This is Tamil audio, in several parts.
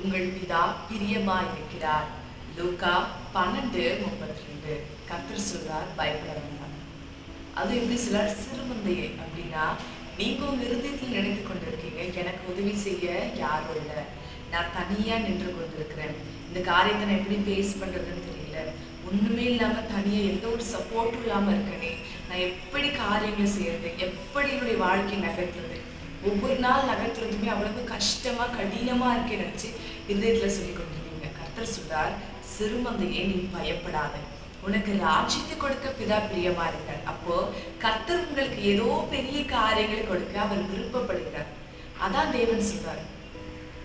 உங்கள் பிரியமா இருக்கிறார் லூக்கா பன்னெண்டு முப்பத்தி ரெண்டு கத்தர் சொல்றார் பயப்பட வேண்டாம் அது எப்படி சிலர் சிறுமந்தையை அப்படின்னா நீங்க உங்க இருதயத்தில் நினைத்து கொண்டிருக்கீங்க எனக்கு உதவி செய்ய யாரும் இல்லை. நான் தனியா நின்று கொண்டிருக்கிறேன். இந்த காரியத்தை நான் எப்படி பேஸ் பண்றதுன்னு தெரியல. ஒண்ணுமே இல்லாம தனியா எந்த ஒரு சப்போர்ட்டும் இல்லாம இருக்கனே. நான் எப்படி காரியங்களை செய்யறது? எப்படி என்னுடைய வாழ்க்கை நகர்த்துறது? ஒவ்வொரு நாள் நகர்த்துறதுமே அவ்வளவு கஷ்டமா கடினமா இருக்கேன்னு நினைச்சு இருதயத்துல சொல்லி கொண்டிருக்கீங்க. கர்த்தர் சொல்றார் சிறுமந்தையே நீ பயப்படாத? உனக்கு ராஜ்யத்தை கொடுக்க பிதா பிரியமா இருக்கார். அப்போ கர்த்தர் உங்களுக்கு ஏதோ பெரிய காரியங்களை கொடுக்க அவர் விருப்பப்படுகிறார். அதான் தேவன் சொல்றார்.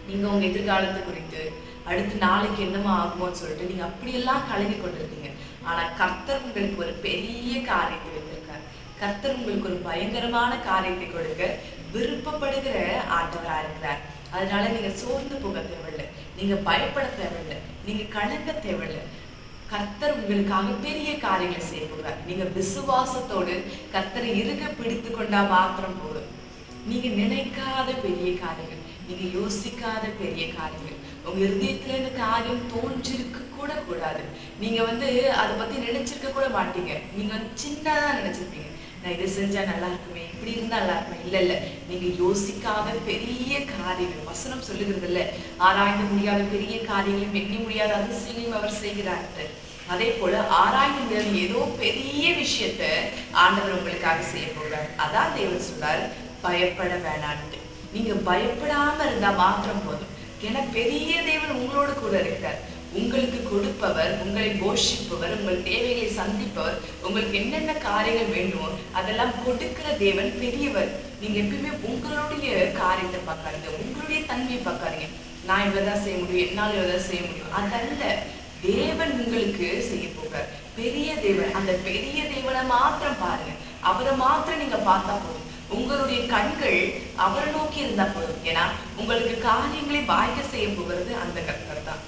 நீங்க உங்க எதிர்காலத்தை குறித்து அடுத்து நாளைக்கு என்னமா ஆகுமோன்னு சொல்லிட்டு நீங்க அப்படியெல்லாம் கலங்கி கொண்டிருக்கீங்க. ஆனா கர்த்தர் உங்களுக்கு ஒரு பெரிய காரியத்தை வைத்திருக்கார். கர்த்தர் உங்களுக்கு ஒரு பயங்கரமான காரியத்தை கொடுக்க விருப்பப்படுகிற ஆண்டவரா இருக்கிறார். அதனால நீங்க சோர்ந்து போக தேவையில்லை. நீங்க பயப்பட தேவையில்லை. நீங்க கலங்க தேவையில்லை. கர்த்தர் உங்களுக்காக பெரிய காரியங்களை செய்ய போகிறார். நீங்க விசுவாசத்தோடு கர்த்தரை இருக பிடித்து கொண்டா மாத்திரம் போதும். நீங்க நினைக்காத பெரிய காரியங்கள் நீங்க யோசிக்காத பெரிய காரியங்கள். உங்க இருதயத்துல இந்த காரியம் தோன்றிருக்க கூட கூடாது. நீங்க வந்து அதை பத்தி நினைச்சிருக்க கூட மாட்டீங்க. நீங்க வந்து சின்னதா நினைச்சிருப்பீங்க. நான் இதை செஞ்சா நல்லா இருக்குமே? இப்படி இருந்தா நல்லா இருக்குமே? இல்ல இல்ல. நீங்க யோசிக்காத பெரிய காரியங்கள். வசனம் சொல்லுகிறது இல்ல ஆராய்ந்து முடியாத பெரிய காரியங்களும் எண்ணி முடியாத அதிசயங்களையும் அவர் செய்கிறார் அதே போல ஆராய்ந்து முடியாத ஏதோ பெரிய விஷயத்த ஆண்டவர் உங்களுக்காக செய்ய போகிறார். அதான் தேவன் சொல்றார் பயப்பட வேணான்ட்டு நீங்க பயப்படாம இருந்தா மாத்திரம் போதும். ஏன்னா பெரிய தேவன் உங்களோட கூட இருக்கார் உங்களுக்கு கொடுப்பவர் உங்களை போஷிப்பவர் உங்கள் தேவைகளை சந்திப்பவர் உங்களுக்கு என்னென்ன காரியங்கள் வேண்டுமோ அதெல்லாம் கொடுக்கிற தேவன் பெரியவர். நீங்க எப்பயுமே உங்களுடைய காரியத்தை பார்க்காதீங்க உங்களுடைய தன்மையை பார்க்காதீங்க. நான் இவ்வளவுதான் செய்ய முடியும் என்னால் இவ்வளவுதான் செய்ய முடியும். அதல்ல தேவன் உங்களுக்கு செய்ய போகிறார். பெரிய தேவன் அந்த பெரிய தேவனை மாத்திரம் பாருங்க. அவரை மாத்திரம் நீங்க பார்த்தா போதும். உங்களுடைய கண்கள் அவரை நோக்கி இருந்தா போதும். ஏன்னா உங்களுக்கு காரியங்களை வாய்க்க செய்ய போகிறது அந்த கர்த்தர் தான்.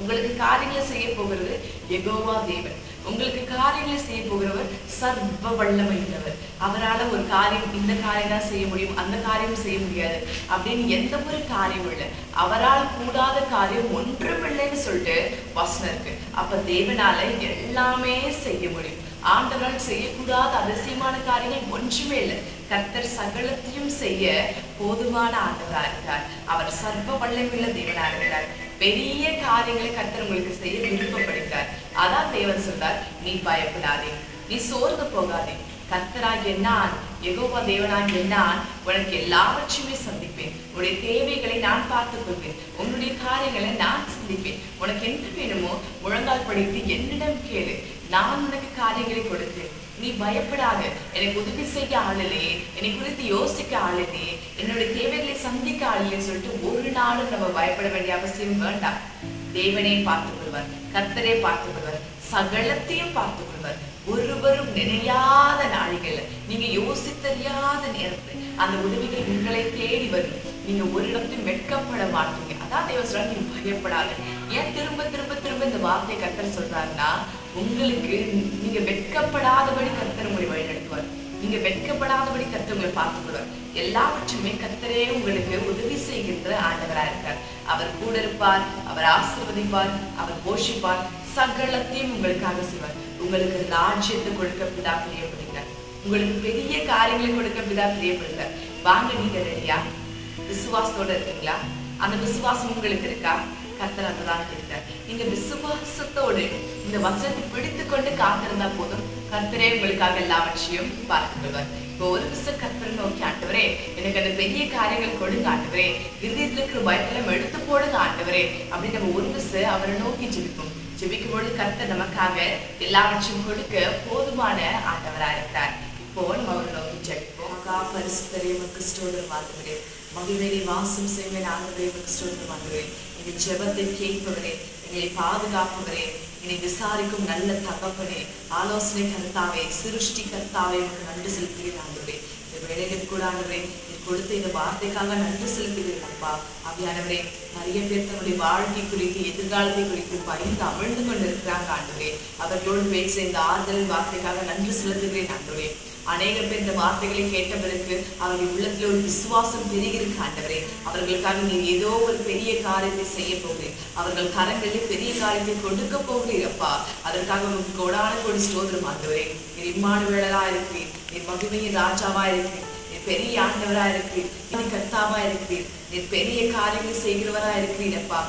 உங்களுக்கு காரியங்களை செய்ய போகிறது எகோவா தேவன். உங்களுக்கு காரியங்களை செய்ய போகிறவர் சர்வ வல்லமை உள்ளவர் அவரால ஒரு காரியம் இந்த காரியம் தான் செய்ய முடியும் அந்த காரியம் செய்ய முடியாது அப்படின்னு எந்த ஒரு காரியம் இல்லை. அவரால் கூடாத காரியம் ஒன்றும் இல்லைன்னு சொல்லிட்டு வசனம் இருக்கு. அப்ப தேவனால எல்லாமே செய்ய முடியும். ஆண்டவரால் செய்யக்கூடாத அதிசயமான காரியங்கள் ஒன்றுமே இல்லை. கர்த்தர் சகலத்தையும் செய்ய போதுமான ஆண்டவரா இருக்கிறார். அவர் சர்வ வல்லமையுள்ள தேவனாக இருக்கிறார். பெரிய காரியங்களை கர்த்தர் உங்களுக்கு செய்ய விருப்பப்படுகிறார். அதான் தேவன் சொல்றார் நீ பயப்படாதே. நீ சோர்ந்து போகாதே. கர்த்தராகிய நான் எகோபா தேவனாகிய நான் உனக்கு எல்லாவற்றையுமே சந்திப்பேன். உன்னுடைய தேவைகளை நான் பார்த்துக் கொள்வேன். உன்னுடைய காரியங்களை நான் சந்திப்பேன். உனக்கு என்ன வேணுமோ முழங்கால் படித்து என்னிடம் கேளு. நான் உனக்கு காரியங்களை கொடுத்தேன். நீ பயப்படாத. எனக்கு உதவி செய்ய ஆளலே. என்னை குறித்து யோசிக்க ஆள் என்னுடைய தேவைகளை சந்திக்க ஆள் சொல்லிட்டு ஒரு நாளும் நம்ம பயப்பட வேண்டிய அவசியம் வேண்டாம். தேவனே பார்த்து கொள்வார் கத்தரை பார்த்து கொள்வார் சகலத்தையும் பார்த்து கொள்வார் ஒருவரும் நினையாத நாளிகள் நீங்க யோசித்தறியாத நேரத்துல அந்த உதவிகள் உங்களை தேடி வரும். நீங்க ஒரு இடத்தையும் வெட்கப்பட மாட்டீங்க. அதான் தேவ சொல்றாரு. நீங்க பயப்படாத. ஏன் திரும்ப திரும்ப திரும்ப இந்த வார்த்தை கத்தர் சொல்றாருன்னா உங்களுக்கு நீங்க வெட்கப்படாதபடி கர்த்தர் உங்களை வழிநடத்துவார். நீங்க வெட்கப்படாதபடி கர்த்தர் உங்களை பார்த்துக்கிறார் எல்லாவற்றுமே கர்த்தரே உங்களுக்கு உதவி செய்கின்ற ஆண்டவரா இருக்கார். அவர் கூட இருப்பார் அவர் ஆசீர்வதிப்பார் அவர் போஷிப்பார். சகலத்தையும் உங்களுக்காக செய்வார். உங்களுக்கு ராஜ்யத்தை கொடுக்க பிதா பிரியப்படுகிறார் உங்களுக்கு பெரிய காரியங்களை கொடுக்க பிதா பிரியப்படுகிறார் வாங்க நீங்க ரெடியா விசுவாசத்தோட இருக்கீங்களா? அந்த விசுவாசம் உங்களுக்கு இருக்கா? கர்த்தர் தான் கேட்கிறார் நீங்க விசுவாசத்தோடு இந்த வசனத்தை பிடித்து கொண்டு காத்திருந்தா போதும். கர்த்தரே உங்களுக்காக எல்லாவற்றையும் பார்த்துக்கொள்வார். இப்போ ஒரு விச கர்த்தர் நோக்கி ஆண்டவரே எனக்கு அந்த பெரிய காரியங்கள் கொடுங்க ஆண்டவரே. இறுதியத்தில் இருக்கிற பயத்தெல்லாம் எடுத்து போடுங்க ஆண்டவரே. அப்படின்னு நம்ம ஒரு விச அவரை நோக்கி ஜெபிப்போம். ஜெபிக்கும் பொழுது கர்த்தர் நமக்காக எல்லாவற்றையும் கொடுக்க போதுமான ஆண்டவரா இருக்கிறார் இப்போ நம்ம அவரை நோக்கி ஜெபிப்போம். மகா பரிசுத்தரே மக்கு ஸ்தோத்திரம் மகிழ்வேலி வாசம் செய்வேன். ஆண்டவரே மக்கு ஸ்தோத்திரம் எங்கள் ஜெபத்தை கேட்பவரே எங்களை பாதுகாப்பவரே என்னை விசாரிக்கும் நல்ல தகப்பனே. ஆலோசனை கர்த்தாவே சிருஷ்டி கர்த்தாவே உனக்கு நன்றி செலுத்துகிறேன் ஆண்டவரே. இந்த வேலைகளுக்கு கூட ஆண்டவரே நீ கொடுத்த இந்த வார்த்தைக்காக நன்றி செலுத்துகிறேன் அப்பா. அப்படியானவரே நிறைய பேர் தன்னுடைய வாழ்க்கை குறித்து எதிர்காலத்தை குறித்து பயந்து அமிழ்ந்து கொண்டு இருக்கிறாங்க ஆண்டவரே. அவர்களோடு பேச இந்த ஆறுதல் வார்த்தைக்காக நன்றி செலுத்துகிறேன் ஆண்டவரே. அநேக பேர் இந்த வார்த்தைகளை கேட்ட பிறகு அவர்கள் உள்ளத்துல ஒரு விசுவாசம் பெருகிருக்கு ஆண்டவரே. அவர்களுக்காக நீர் ஏதோ ஒரு பெரிய காரியத்தை செய்ய போகிறேன் அவர்கள் கரங்களில் பெரிய காரியத்தை கொடுக்க போகிறீரப்பா அதற்காக உங்களுக்கு கொடான கொடி ஸ்தோத்திரம் ஆண்டவரே. நீர் இம்மானுவேலா இருக்கிறேன் என் மகிமையின் ராஜாவா இருக்கிறேன் பெரிய ஆண்டவரா இருக்கிறீர். நீ கர்த்தாவா இருக்கிறீர். நீர் பெரிய காரியங்கள் செய்கிறவரா இருக்கிறீர் அப்பா.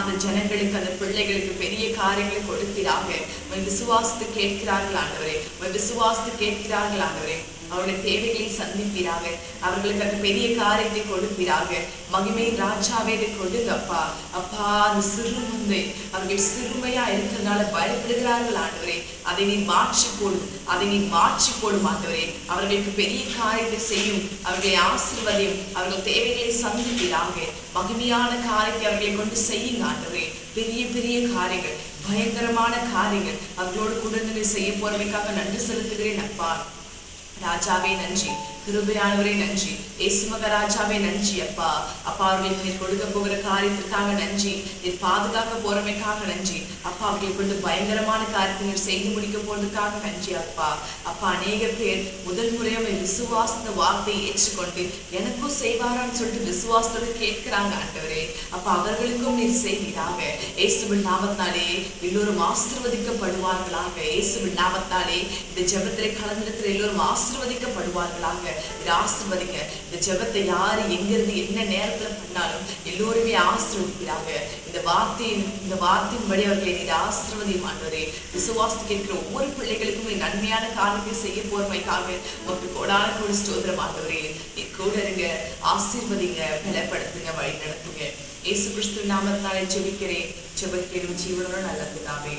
அந்த ஜனங்களுக்கு அந்த பிள்ளைகளுக்கு பெரிய காரியங்களை கொடுக்கிறாங்க உன் விசுவாசத்து கேட்கிறார்கள் ஆண்டவரே. உன் விசுவாசத்து கேட்கிறார்கள் ஆண்டவரே. அவருடைய தேவைகளை சந்திப்பீராக அவர்களுக்கு அந்த பெரிய காரியத்தை கொடுப்பீராக மகிமையின் ராஜாவே இதை கொடுங்க அப்பா அப்பா அந்த சிறுமந்தை. அவர்கள் சிறுமையா இருக்கிறதுனால பயப்படுகிறார்கள் ஆண்டவரே. அதை நீ மாற்றி போடும் அதை நீ மாற்றி போடும் ஆண்டவரே. அவர்களுக்கு பெரிய காரியத்தை செய்யும் அவர்களை ஆசிர்வதையும் அவர்கள் தேவைகளை சந்திப்பீராக மகிமையான காரியத்தை அவர்களை கொண்டு செய்யுங்க ஆண்டவரே. பெரிய பெரிய காரியங்கள் பயங்கரமான காரியங்கள். அவர்களோடு கூட செய்ய போறவைக்காக நன்றி செலுத்துகிறேன் அப்பா. ராஜாவே நன்றி. கிருபையானவரே நன்றி. ஏசுமக ராஜாவே நன்றி அப்பா. அப்பா அவர்களுக்கு நீர் கொடுக்க போகிற காரியத்திற்காக நன்றி. நீர் பாதுகாக்க போறமைக்காக நன்றி. அப்பா அவர்களை கொண்டு பயங்கரமான காரியத்தை நீர் செய்து முடிக்க போறதுக்காக நன்றி அப்பா. அப்பா அநேக பேர் முதல் முறையாக விசுவாசத்த வார்த்தையை ஏற்றுக்கொண்டு எனக்கும் செய்வாரான்னு சொல்லிட்டு விசுவாசத்தோடு கேட்கிறாங்க ஆண்டவரே. அப்பா அவர்களுக்கும் நீர் செய்வீராக. இயேசுவின் நாமத்தாலே எல்லோரும் ஆசிர்வதிக்கப்படுவார்களாக. இயேசுவின் நாமத்தாலே இந்த ஜபத்திலே கலந்திருக்கிற எல்லோரும் ஆசிர்வதிக்கப்படுவார்களாக இதை ஆசிர்வதிக்க இந்த ஜெபத்தை யாரு எங்கிருந்து என்ன நேரத்துல பண்ணாலும் எல்லோருமே ஆசிர்வதிக்கிறாங்க. இந்த வார்த்தையின் இந்த வார்த்தையின்படி அவர்களை நீர் ஆசிர்வதியும் ஆண்டவரே. விசுவாசத்து கேட்கிற ஒவ்வொரு பிள்ளைகளுக்கும் நன்மையான காரியத்தை செய்ய போர்மைக்காக உனக்கு கோடான கோடி ஸ்தோத்திரம் ஆண்டவரே. நீ கூட இருங்க ஆசீர்வதிங்க பலப்படுத்துங்க வழி நடத்துங்க இயேசு கிறிஸ்து நாமத்தாலே ஜெபிக்கிறேன். ஜெபக்கேடும் ஜீவனோட நல்லதுதாவே